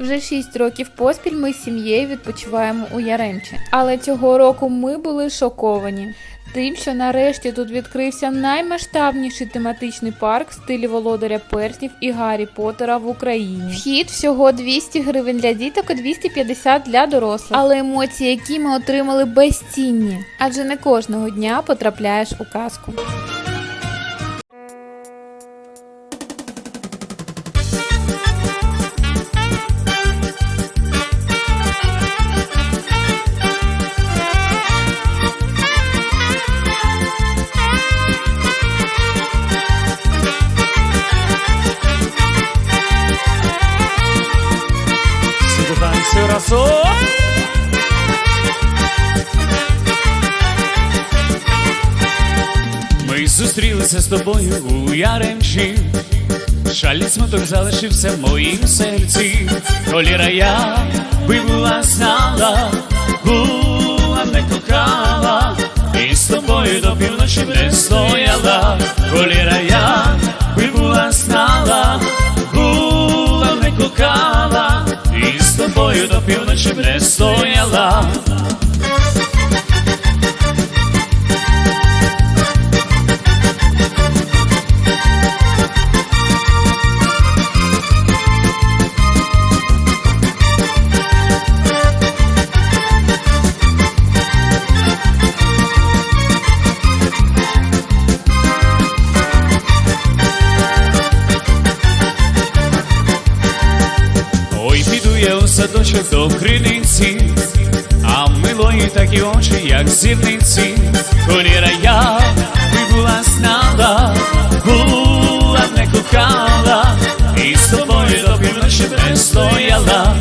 Вже 6 років поспіль ми з сім'єю відпочиваємо у Яремчі. Але цього року ми були шоковані. Тим, що нарешті тут відкрився наймасштабніший тематичний парк в стилі володаря перснів і Гаррі Поттера в Україні. Вхід всього 200 гривень для діток і 250 для дорослих. Але емоції, які ми отримали, безцінні, адже не кожного дня потрапляєш у казку. Сюди все разом. Ми зустрілися з тобою у Яремчі. Шалій смуток залишився в моїм серці. Коліра я би була знала, була не кохала, і з тобою до півночі не стояла. Коліра я би була знала, була не кохала, тобою до півночі не стояла. Садочок до криниці, а милої такі очі, як зірниці. Коліра я була знала, була не кохала, і з тобою до півночі не стояла.